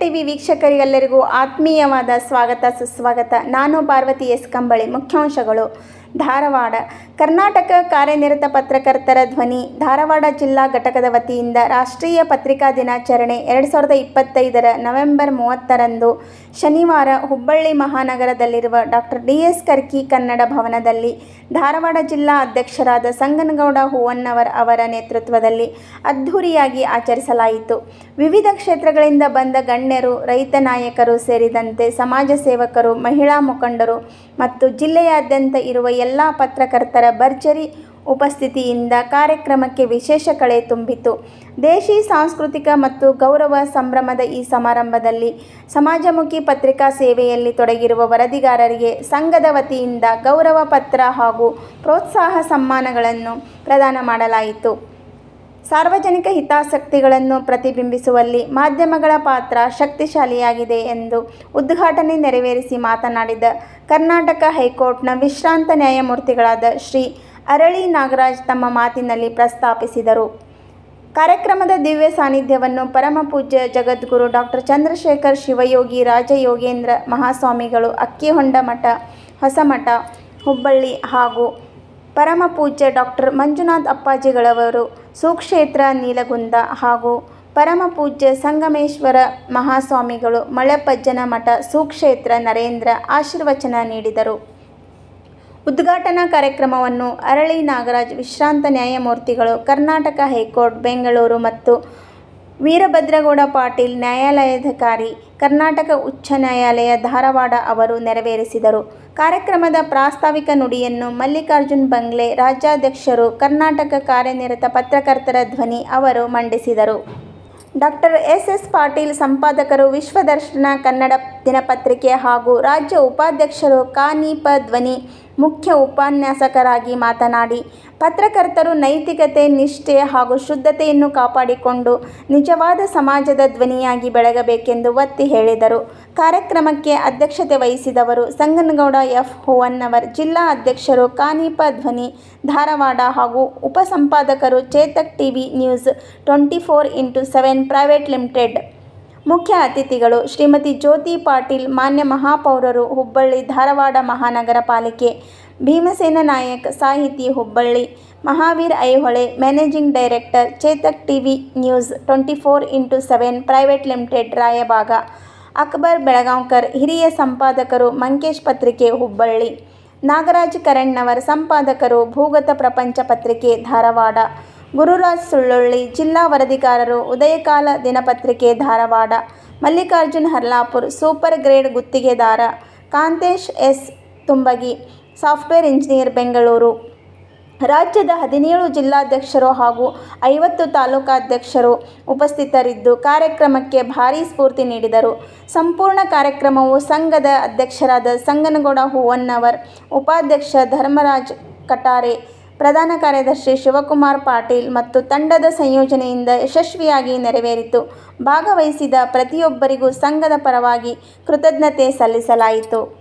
TV ವೀಕ್ಷಕರಿಗೆಲ್ಲರಿಗೂ ಆತ್ಮೀಯವಾದ ಸ್ವಾಗತ ಸುಸ್ವಾಗತ. ನಾನು ಪಾರ್ವತಿ ಎಸ್. ಕಂಬಳಿ ಮುಖ್ಯಾಂಶಗಳು. ಧಾರವಾಡ. ಕರ್ನಾಟಕ ಕಾರ್ಯನಿರತ ಪತ್ರಕರ್ತರ ಧ್ವನಿ, ಧಾರವಾಡ ಜಿಲ್ಲಾ ಘಟಕದ ವತಿಯಿಂದ ರಾಷ್ಟ್ರೀಯ ಪತ್ರಿಕಾ ದಿನಾಚರಣೆ ಎರಡು ಸಾವಿರದ ಇಪ್ಪತ್ತೈದರ ನವೆಂಬರ್ ಮೂವತ್ತರಂದು ಶನಿವಾರ Hubballi ಮಹಾನಗರದಲ್ಲಿರುವ doctor D S Karki Kannada ಭವನದಲ್ಲಿ ಧಾರವಾಡ ಜಿಲ್ಲಾ ಅಧ್ಯಕ್ಷರಾದ ಸಂಗನಗೌಡ ಹೂವನ್ನವರ್ ಅವರ ನೇತೃತ್ವದಲ್ಲಿ ಅದ್ಧೂರಿಯಾಗಿ ಆಚರಿಸಲಾಯಿತು. ವಿವಿಧ ಕ್ಷೇತ್ರಗಳಿಂದ ಬಂದ ಗಣ್ಯರು, ರೈತ ನಾಯಕರು ಸೇರಿದಂತೆ ಸಮಾಜ ಸೇವಕರು, ಮಹಿಳಾ ಮುಖಂಡರು ಮತ್ತು ಜಿಲ್ಲೆಯಾದ್ಯಂತ ಇರುವ ಎಲ್ಲ ಪತ್ರಕರ್ತರ ಭರ್ಜರಿ ಉಪಸ್ಥಿತಿಯಿಂದ ಕಾರ್ಯಕ್ರಮಕ್ಕೆ ವಿಶೇಷ ಕಳೆ ತುಂಬಿತು. ದೇಶಿ, ಸಾಂಸ್ಕೃತಿಕ ಮತ್ತು ಗೌರವ ಸಂಭ್ರಮದ ಈ ಸಮಾರಂಭದಲ್ಲಿ ಸಮಾಜಮುಖಿ ಪತ್ರಿಕಾ ಸೇವೆಯಲ್ಲಿ ತೊಡಗಿರುವ ವರದಿಗಾರರಿಗೆ ಸಂಘದ ವತಿಯಿಂದ ಗೌರವ ಪತ್ರ ಹಾಗೂ ಪ್ರೋತ್ಸಾಹ ಸಮ್ಮಾನಗಳನ್ನು ಪ್ರದಾನ ಮಾಡಲಾಯಿತು. ಸಾರ್ವಜನಿಕ ಹಿತಾಸಕ್ತಿಗಳನ್ನು ಪ್ರತಿಬಿಂಬಿಸುವಲ್ಲಿ ಮಾಧ್ಯಮಗಳ ಪಾತ್ರ ಶಕ್ತಿಶಾಲಿಯಾಗಿದೆ ಎಂದು ಉದ್ಘಾಟನೆ ನೆರವೇರಿಸಿ ಮಾತನಾಡಿದ ಕರ್ನಾಟಕ ಹೈಕೋರ್ಟ್ನ ವಿಶ್ರಾಂತ ನ್ಯಾಯಮೂರ್ತಿಗಳಾದ ಶ್ರೀ ಅರಳಿ ನಾಗರಾಜ್ ತಮ್ಮ ಮಾತಿನಲ್ಲಿ ಪ್ರಸ್ತಾಪಿಸಿದರು. ಕಾರ್ಯಕ್ರಮದ ದಿವ್ಯ ಸಾನ್ನಿಧ್ಯವನ್ನು ಪರಮಪೂಜ್ಯ ಜಗದ್ಗುರು ಡಾಕ್ಟರ್ ಚಂದ್ರಶೇಖರ್ ಶಿವಯೋಗಿ, ರಾಜಯೋಗೇಂದ್ರ ಮಹಾಸ್ವಾಮಿಗಳು ಅಕ್ಕಿಹೊಂಡ ಮಠ, ಹೊಸಮಠ, ಹುಬ್ಬಳ್ಳಿ ಹಾಗೂ ಪರಮಪೂಜ್ಯ ಡಾಕ್ಟರ್ ಮಂಜುನಾಥ್ ಅಪ್ಪಾಜಿಗಳವರು ಸುಕ್ಷೇತ್ರ, ನೀಲಗುಂದ ಹಾಗೂ ಪರಮಪೂಜ್ಯ ಸಂಗಮೇಶ್ವರ ಮಹಾಸ್ವಾಮಿಗಳು ಮಳೆಪಜ್ಜನ ಮಠ ಸುಕ್ಷೇತ್ರ ನರೇಂದ್ರ ಆಶೀರ್ವಚನ ನೀಡಿದರು. ಉದ್ಘಾಟನಾ ಕಾರ್ಯಕ್ರಮವನ್ನು ಅರಳಿ ನಾಗರಾಜ್ ವಿಶ್ರಾಂತ ನ್ಯಾಯಮೂರ್ತಿಗಳು ಕರ್ನಾಟಕ ಹೈಕೋರ್ಟ್, ಬೆಂಗಳೂರು ಮತ್ತು ವೀರಭದ್ರಗೌಡ ಪಾಟೀಲ್, ನ್ಯಾಯಾಲಯಾಧಿಕಾರಿ, ಕರ್ನಾಟಕ ಉಚ್ಚ ನ್ಯಾಯಾಲಯ, ಧಾರವಾಡ ಅವರು ನೆರವೇರಿಸಿದರು. ಕಾರ್ಯಕ್ರಮದ ಪ್ರಾಸ್ತಾವಿಕ ನುಡಿಯನ್ನು ಮಲ್ಲಿಕಾರ್ಜುನ್ ಬಂಗ್ಲೆ, ರಾಜ್ಯಾಧ್ಯಕ್ಷರು, ಕರ್ನಾಟಕ ಕಾರ್ಯನಿರತ ಪತ್ರಕರ್ತರ ಧ್ವನಿ ಅವರು ಮಂಡಿಸಿದರು. Doctor S. ಎಸ್. ಪಾಟೀಲ್ ಸಂಪಾದಕರು, ವಿಶ್ವದರ್ಶನ ಕನ್ನಡ ದಿನಪತ್ರಿಕೆ ಹಾಗೂ ರಾಜ್ಯ ಉಪಾಧ್ಯಕ್ಷರು ಕಾನೀಪ ಧ್ವನಿ ಮುಖ್ಯ ಉಪನ್ಯಾಸಕರಾಗಿ ಮಾತನಾಡಿ ಪತ್ರಕರ್ತರು ನೈತಿಕತೆ, ನಿಷ್ಠೆ ಹಾಗೂ ಶುದ್ಧತೆಯನ್ನು ಕಾಪಾಡಿಕೊಂಡು ನಿಜವಾದ ಸಮಾಜದ ಧ್ವನಿಯಾಗಿ ಬೆಳಗಬೇಕೆಂದು ಒತ್ತಿ ಹೇಳಿದರು. ಕಾರ್ಯಕ್ರಮಕ್ಕೆ ಅಧ್ಯಕ್ಷತೆ ವಹಿಸಿದವರು ಸಂಗನಗೌಡ ಎಫ್. ಹೋವನ್ನವರ್ ಜಿಲ್ಲಾ ಅಧ್ಯಕ್ಷರು ಕಾನೀಪ ಧ್ವನಿ, ಧಾರವಾಡ ಹಾಗೂ ಉಪಸಂಪಾದಕರು Chetak TV news twenty four into seven private limited. ಮುಖ್ಯ ಅತಿಥಿಗಳು ಶ್ರೀಮತಿ ಜ್ಯೋತಿ ಪಾಟೀಲ್, ಮಾನ್ಯ ಮಹಾಪೌರರು ಹುಬ್ಬಳ್ಳಿ, ಧಾರವಾಡ ಮಹಾನಗರ ಪಾಲಿಕೆ ಭೀಮಸೇನ ನಾಯಕ್, ಸಾಹಿತಿ Hubballi, Mahavir Aihole, managing director, Chetak TV news twenty four into seven, private limited, Raybag, Akbar Belgaonkar, ಹಿರಿಯ ಸಂಪಾದಕರು, ಮಂಕೇಶ್ ಪತ್ರಿಕೆ, ಹುಬ್ಬಳ್ಳಿ, ನಾಗರಾಜ್ ಕರಣ್ಣವರ್ ಸಂಪಾದಕರು, ಭೂಗತ ಪ್ರಪಂಚ ಪತ್ರಿಕೆ, ಧಾರವಾಡ, ಗುರುರಾಜ್ ಸುಳ್ಳೊಳ್ಳಿ, ಜಿಲ್ಲಾ ವರದಿಗಾರರು, ಉದಯಕಾಲ ದಿನಪತ್ರಿಕೆ, ಧಾರವಾಡ, ಮಲ್ಲಿಕಾರ್ಜುನ್ ಹರ್ಲಾಪುರ್, ಸೂಪರ್ ಗ್ರೇಡ್ ಗುತ್ತಿಗೆದಾರ, Kantesh S. Tumbagi software engineer Bengaluru. ರಾಜ್ಯದ ಹದಿನೇಳು ಜಿಲ್ಲಾಧ್ಯಕ್ಷರು ಹಾಗೂ ಐವತ್ತು ತಾಲೂಕಾಧ್ಯಕ್ಷರು ಉಪಸ್ಥಿತರಿದ್ದು ಕಾರ್ಯಕ್ರಮಕ್ಕೆ ಭಾರೀ ಸ್ಫೂರ್ತಿ ನೀಡಿದರು. ಸಂಪೂರ್ಣ ಕಾರ್ಯಕ್ರಮವು ಸಂಘದ ಅಧ್ಯಕ್ಷರಾದ ಸಂಗನಗೌಡ ಹೂವನ್ನವರ್ ಉಪಾಧ್ಯಕ್ಷ ಧರ್ಮರಾಜ್ ಕಟಾರೆ, ಪ್ರಧಾನ ಕಾರ್ಯದರ್ಶಿ ಶಿವಕುಮಾರ್ ಪಾಟೀಲ್ ಮತ್ತು ತಂಡದ ಸಂಯೋಜನೆಯಿಂದ ಯಶಸ್ವಿಯಾಗಿ ನೆರವೇರಿತು. ಭಾಗವಹಿಸಿದ ಪ್ರತಿಯೊಬ್ಬರಿಗೂ ಸಂಘದ ಪರವಾಗಿ ಕೃತಜ್ಞತೆ ಸಲ್ಲಿಸಲಾಯಿತು.